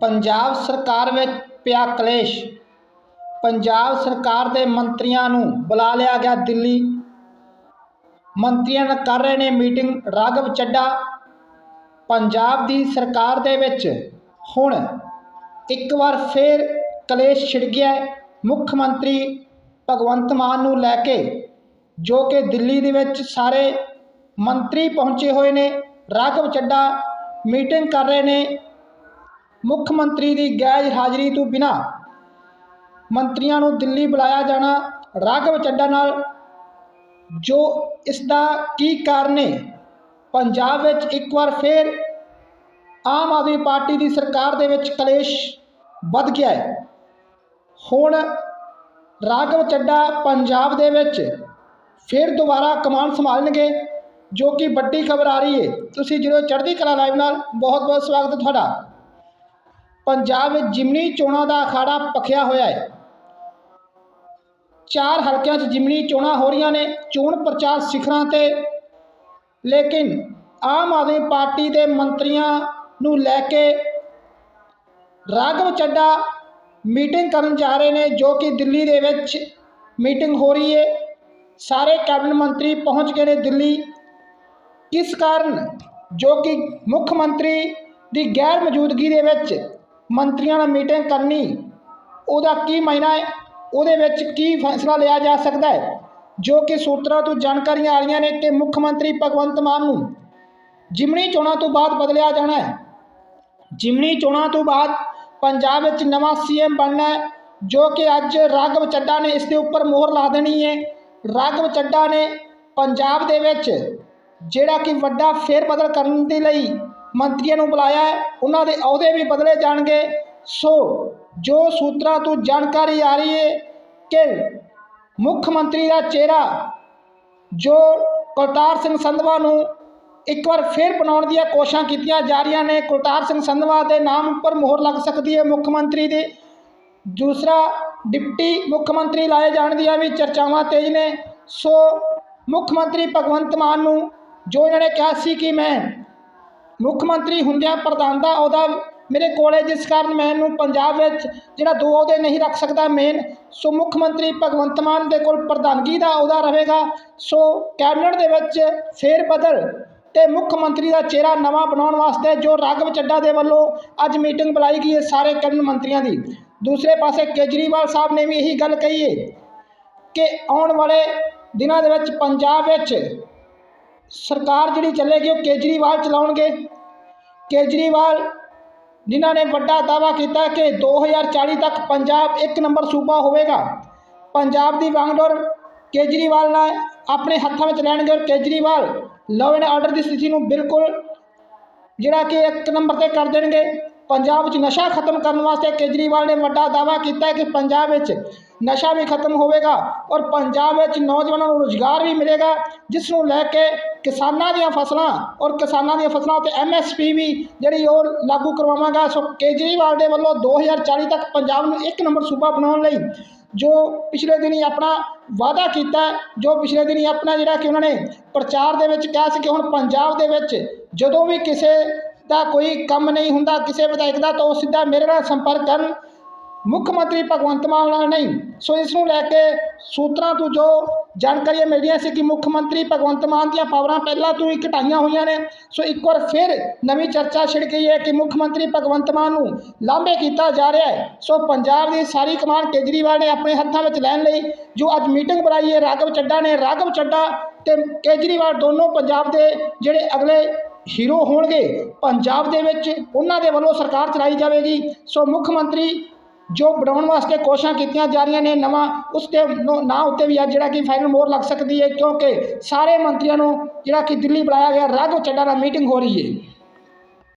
ਪੰਜਾਬ ਸਰਕਾਰ ਵਿੱਚ ਪਿਆ ਕਲੇਸ਼। ਪੰਜਾਬ ਸਰਕਾਰ ਦੇ ਮੰਤਰੀਆਂ ਨੂੰ ਬੁਲਾ ਲਿਆ ਗਿਆ ਦਿੱਲੀ। ਮੰਤਰੀਆਂ ਨਾਲ ਕਰ ਰਹੇ ਨੇ ਮੀਟਿੰਗ, ਰਾਘਵ ਚੱਡਾ ਪੰਜਾਬ ਦੀ ਸਰਕਾਰ ਦੇ ਵਿੱਚ ਹੁਣ ਇੱਕ ਵਾਰ ਫੇਰ ਕਲੇਸ਼ ਛਿੜ ਗਿਆ ਮੁੱਖ ਮੰਤਰੀ ਭਗਵੰਤ ਮਾਨ ਨੂੰ ਲੈ ਕੇ, ਜੋ ਕਿ ਦਿੱਲੀ ਦੇ ਵਿੱਚ ਸਾਰੇ ਮੰਤਰੀ ਪਹੁੰਚੇ ਹੋਏ ਨੇ, ਰਾਘਵ ਚੱਡਾ ਮੀਟਿੰਗ ਕਰ ਰਹੇ ਨੇ। ਮੁੱਖ ਮੰਤਰੀ ਦੀ ਗੈਰ ਹਾਜ਼ਰੀ ਤੋਂ ਬਿਨਾ ਮੰਤਰੀਆਂ ਨੂੰ ਦਿੱਲੀ ਬੁਲਾਇਆ ਜਾਣਾ ਰਾਘਵ ਚੱਡਾ ਨਾਲ, ਜੋ ਇਸ ਦਾ ਕੀ ਕਾਰਨ ਹੈ ਪੰਜਾਬ ਵਿੱਚ ਇੱਕ ਵਾਰ ਫੇਰ ਆਮ ਆਦਮੀ ਪਾਰਟੀ ਦੀ ਸਰਕਾਰ ਦੇ ਵਿੱਚ ਕਲੇਸ਼ ਵੱਧ ਗਿਆ ਹੈ ਹੁਣ ਰਾਘਵ ਚੱਡਾ ਪੰਜਾਬ ਦੇ ਵਿੱਚ ਫਿਰ ਦੁਬਾਰਾ ਕਮਾਨ ਸੰਭਾਲਣਗੇ, ਜੋ ਕਿ ਵੱਡੀ ਖਬਰ ਆ ਰਹੀ ਹੈ ਤੁਸੀਂ ਜਦੋਂ ਚੜ੍ਹਦੀ ਕਲਾ ਲਾਈਵ ਨਾਲ। ਬਹੁਤ ਬਹੁਤ ਸਵਾਗਤ ਹੈ ਤੁਹਾਡਾ। ਪੰਜਾਬ ਵਿੱਚ ਜਿਮਨੀ ਚੋਣਾਂ ਦਾ ਅਖਾੜਾ ਪਖਿਆ ਹੋਇਆ ਹੈ। ਚਾਰ ਹਲਕਿਆਂ 'ਚ ਜਿਮਨੀ ਚੋਣਾਂ ਹੋ ਰਹੀਆਂ ਨੇ। ਚੋਣ ਪ੍ਰਚਾਰ ਸਿਖਰਾਂ ਤੇ। ਲੇਕਿਨ ਆਮ ਆਦਮੀ ਪਾਰਟੀ ਦੇ ਮੰਤਰੀਆਂ ਨੂੰ ਲੈ ਕੇ ਰਾਘਵ ਚੱਡਾ ਮੀਟਿੰਗ ਕਰਨ ਜਾ ਰਹੇ ਨੇ, ਜੋ ਕਿ ਦਿੱਲੀ ਦੇ ਵਿੱਚ ਮੀਟਿੰਗ ਹੋ ਰਹੀ ਹੈ। ਸਾਰੇ ਕੈਬਨਿਟ ਮੰਤਰੀ ਪਹੁੰਚ ਗਏ ਨੇ ਦਿੱਲੀ। ਕਿਸ ਕਾਰਨ ਜੋ ਕਿ ਮੁੱਖ ਮੰਤਰੀ ਦੀ ਗੈਰ ਮੌਜੂਦਗੀ ਦੇ ਵਿੱਚ ਮੰਤਰੀਆਂ ਨਾਲ ਮੀਟਿੰਗ ਕਰਨੀ, ਉਹਦਾ ਕੀ ਮਾਇਨਾ ਹੈ? ਉਹਦੇ ਵਿੱਚ ਕੀ ਫੈਸਲਾ ਲਿਆ ਜਾ ਸਕਦਾ ਹੈ? ਜੋ ਕਿ ਸੂਤਰਾਂ ਤੋਂ ਜਾਣਕਾਰੀਆਂ ਆ ਰਹੀਆਂ ਨੇ ਕਿ ਮੁੱਖ ਮੰਤਰੀ ਭਗਵੰਤ ਮਾਨ ਨੂੰ। ਜਿਮਣੀ ਚੋਣਾਂ ਤੋਂ ਬਾਅਦ ਬਦਲਿਆ ਜਾਣਾ ਹੈ। ਜਿਮਣੀ ਚੋਣਾਂ ਤੋਂ ਬਾਅਦ ਪੰਜਾਬ ਵਿੱਚ ਨਵਾਂ ਸੀਐਮ ਬਣਨਾ ਹੈ, ਜੋ ਕਿ ਅੱਜ ਰਾਘਵ ਚੱਡਾ ਨੇ ਇਸ ਦੇ ਉੱਪਰ ਮੋਹਰ ਲਾ ਦੇਣੀ ਹੈ। ਰਾਘਵ ਚੱਡਾ ਨੇ ਪੰਜਾਬ ਦੇ ਵਿੱਚ ਜਿਹੜਾ ਕਿ ਵੱਡਾ ਫੇਰ ਬਦਲ ਕਰਨ ਦੇ ਲਈ ਮੰਤਰੀਆਂ ਨੂੰ ਬੁਲਾਇਆ ਹੈ, ਉਹਨਾਂ ਦੇ ਅਹੁਦੇ ਵੀ ਬਦਲੇ ਜਾਣਗੇ। ਸੋ ਜੋ ਸੂਤਰਾਂ ਤੋਂ ਜਾਣਕਾਰੀ ਆ ਰਹੀ ਹੈ ਕਿ ਮੁੱਖ ਮੰਤਰੀ ਦਾ ਚਿਹਰਾ ਜੋ ਕੁਲਤਾਰ ਸਿੰਘ ਸੰਧਵਾ ਨੂੰ ਇੱਕ ਵਾਰ ਫਿਰ ਬਣਾਉਣ ਦੀਆਂ ਕੋਸ਼ਿਸ਼ਾਂ ਕੀਤੀਆਂ ਜਾ ਰਹੀਆਂ ਨੇ, ਕੁਲਤਾਰ ਸਿੰਘ ਸੰਧਵਾ ਦੇ ਨਾਮ ਉੱਪਰ ਮੋਹਰ ਲੱਗ ਸਕਦੀ ਹੈ ਮੁੱਖ ਮੰਤਰੀ ਦੇ। ਦੂਸਰਾ, ਡਿਪਟੀ ਮੁੱਖ ਮੰਤਰੀ ਲਾਏ ਜਾਣ ਦੀਆਂ ਵੀ ਚਰਚਾਵਾਂ ਤੇਜ਼ ਨੇ। ਸੋ ਮੁੱਖ ਮੰਤਰੀ ਭਗਵੰਤ ਮਾਨ ਨੂੰ ਜੋ ਇਹਨਾਂ ਨੇ ਕਿਹਾ ਸੀ ਕਿ ਮੈਂ ਮੁੱਖ ਮੰਤਰੀ ਹੁੰਦਿਆਂ ਪ੍ਰਧਾਨ ਦਾ ਅਹੁਦਾ ਮੇਰੇ ਕੋਲ ਹੈ ਜਿਸ ਕਾਰਨ ਮੈਂ ਇਹਨੂੰ ਪੰਜਾਬ ਵਿੱਚ ਜਿਹੜਾ ਦੋ ਅਹੁਦੇ ਨਹੀਂ ਰੱਖ ਸਕਦਾ ਮੇਨ ਸੋ ਮੁੱਖ ਮੰਤਰੀ ਭਗਵੰਤ ਮਾਨ ਦੇ ਕੋਲ ਪ੍ਰਧਾਨਗੀ ਦਾ ਅਹੁਦਾ ਰਹੇਗਾ। ਸੋ ਕੈਬਨਿਟ ਦੇ ਵਿੱਚ ਫੇਰ ਬਦਲ ਤੇ ਮੁੱਖ ਮੰਤਰੀ ਦਾ ਚਿਹਰਾ ਨਵਾਂ ਬਣਾਉਣ ਵਾਸਤੇ ਜੋ ਰਾਘਵ ਚੱਡਾ ਦੇ ਵੱਲੋਂ ਅੱਜ ਮੀਟਿੰਗ ਬੁਲਾਈ ਗਈ ਹੈ ਸਾਰੇ ਕੈਬਨਿਟ ਮੰਤਰੀਆਂ ਦੀ। ਦੂਸਰੇ ਪਾਸੇ ਕੇਜਰੀਵਾਲ ਸਾਹਿਬ ਨੇ ਵੀ ਇਹੀ ਗੱਲ ਕਹੀ ਹੈ ਕਿ ਆਉਣ ਵਾਲੇ ਦਿਨਾਂ ਦੇ ਵਿੱਚ ਪੰਜਾਬ ਵਿੱਚ ਸਰਕਾਰ ਜਿਹੜੀ ਚੱਲੇਗੀ ਉਹ ਕੇਜਰੀਵਾਲ ਚਲਾਉਣਗੇ। ਕੇਜਰੀਵਾਲ ਜਿਨ੍ਹਾਂ ਨੇ ਵੱਡਾ ਦਾਅਵਾ ਕੀਤਾ ਕਿ 2040 ਤੱਕ ਪੰਜਾਬ ਇੱਕ ਨੰਬਰ ਸੂਬਾ ਹੋਵੇਗਾ। ਪੰਜਾਬ ਦੀ ਵਾਂਗਡੋਰ ਕੇਜਰੀਵਾਲ ਨਾਲ ਆਪਣੇ ਹੱਥਾਂ ਵਿੱਚ ਲੈਣਗੇ ਔਰ ਕੇਜਰੀਵਾਲ ਲਾਅ ਐਂਡ ਆਰਡਰ ਦੀ ਸਥਿਤੀ ਨੂੰ ਬਿਲਕੁਲ ਜਿਹੜਾ ਕਿ ਇੱਕ ਨੰਬਰ ਤੇ ਕਰ ਦੇਣਗੇ। ਪੰਜਾਬ ਵਿੱਚ ਨਸ਼ਾ ਖਤਮ ਕਰਨ ਵਾਸਤੇ ਕੇਜਰੀਵਾਲ ਨੇ ਵੱਡਾ ਦਾਅਵਾ ਕੀਤਾ ਹੈ ਕਿ ਪੰਜਾਬ ਵਿੱਚ ਨਸ਼ਾ ਵੀ ਖਤਮ ਹੋਵੇਗਾ ਔਰ ਪੰਜਾਬ ਵਿੱਚ ਨੌਜਵਾਨਾਂ ਨੂੰ ਰੁਜ਼ਗਾਰ ਵੀ ਮਿਲੇਗਾ, ਜਿਸ ਨੂੰ ਲੈ ਕੇ ਕਿਸਾਨਾਂ ਦੀਆਂ ਫਸਲਾਂ ਔਰ ਕਿਸਾਨਾਂ ਦੀਆਂ ਫਸਲਾਂ ਉੱਤੇ ਐਮਐਸਪੀ ਵੀ ਜਿਹੜੀ ਉਹ ਲਾਗੂ ਕਰਵਾਵਾਂਗਾ। ਸੋ ਕੇਜਰੀਵਾਲ ਦੇ ਵੱਲੋਂ 2040 ਤੱਕ ਪੰਜਾਬ ਨੂੰ ਇੱਕ ਨੰਬਰ ਸੂਬਾ ਬਣਾਉਣ ਲਈ ਜੋ ਪਿਛਲੇ ਦਿਨੀ ਆਪਣਾ ਵਾਅਦਾ ਕੀਤਾ, ਜੋ ਪਿਛਲੇ ਦਿਨੀ ਆਪਣਾ ਜਿਹੜਾ ਕਿ ਉਹਨਾਂ ਨੇ ਪ੍ਰਚਾਰ ਦੇ ਵਿੱਚ ਕਿਹਾ ਸੀ ਕਿ ਹੁਣ ਪੰਜਾਬ ਦੇ ਵਿੱਚ ਜਦੋਂ ਵੀ ਕਿਸੇ ਦਾ ਕੋਈ ਕੰਮ ਨਹੀਂ ਹੁੰਦਾ, ਕਿਸੇ ਵਿਧਾਇਕ ਦਾ, ਤਾਂ ਉਹ ਸਿੱਧਾ ਮੇਰੇ ਨਾਲ ਸੰਪਰਕ ਕਰਨ। ਮੁੱਖ ਮੰਤਰੀ ਭਗਵੰਤ ਮਾਨ ਨਾਲ ਨਹੀਂ। ਸੋ ਇਸ ਨੂੰ ਲੈ ਕੇ ਸੂਤਰਾਂ ਤੋਂ ਜੋ ਜਾਣਕਾਰੀਆਂ ਮਿਲਦੀਆਂ ਸੀ ਕਿ ਮੁੱਖ ਮੰਤਰੀ ਭਗਵੰਤ ਮਾਨ ਦੀਆਂ ਪਾਵਰਾਂ ਪਹਿਲਾਂ ਤੋਂ ਹੀ ਘਟਾਈਆਂ ਹੋਈਆਂ ਨੇ, ਸੋ ਇੱਕ ਵਾਰ ਫਿਰ ਨਵੀਂ ਚਰਚਾ ਛਿੜ ਗਈ ਹੈ ਕਿ ਮੁੱਖ ਮੰਤਰੀ ਭਗਵੰਤ ਮਾਨ ਨੂੰ ਲਾਂਭੇ ਕੀਤਾ ਜਾ ਰਿਹਾ ਹੈ। ਸੋ ਪੰਜਾਬ ਦੀ ਸਾਰੀ ਕਮਾਨ ਕੇਜਰੀਵਾਲ ਨੇ ਆਪਣੇ ਹੱਥਾਂ ਵਿੱਚ ਲੈਣ ਲਈ ਜੋ ਅੱਜ ਮੀਟਿੰਗ ਬੁਲਾਈ ਹੈ, ਰਾਘਵ ਚੱਡਾ ਨੇ। ਰਾਘਵ ਚੱਡਾ ਤੇ ਕੇਜਰੀਵਾਲ ਦੋਨੋਂ ਪੰਜਾਬ ਦੇ ਜਿਹੜੇ ਅਗਲੇ ਹੀਰੋ ਹੋਣਗੇ। ਪੰਜਾਬ ਦੇ ਵਿੱਚ ਉਹਨਾਂ ਦੇ ਵੱਲੋਂ ਸਰਕਾਰ ਚਲਾਈ ਜਾਵੇਗੀ। ਸੋ ਮੁੱਖ ਮੰਤਰੀ ਜੋ ਬਣਾਉਣ ਵਾਸਤੇ ਕੋਸ਼ਿਸ਼ਾਂ ਕੀਤੀਆਂ ਜਾ ਰਹੀਆਂ ਨੇ ਨਵਾਂ, ਉਸ ਤੇ ਨਾਂ ਉੱਤੇ ਵੀ ਅੱਜ ਜਿਹੜਾ ਕਿ ਫਾਈਨਲ ਮੋਹਰ ਲੱਗ ਸਕਦੀ ਹੈ, ਕਿਉਂਕਿ ਸਾਰੇ ਮੰਤਰੀਆਂ ਨੂੰ ਜਿਹੜਾ ਕਿ ਦਿੱਲੀ ਬੁਲਾਇਆ ਗਿਆ ਰਾਘਵ ਚੱਡਾ ਨਾਲ ਮੀਟਿੰਗ ਹੋ ਰਹੀ ਹੈ।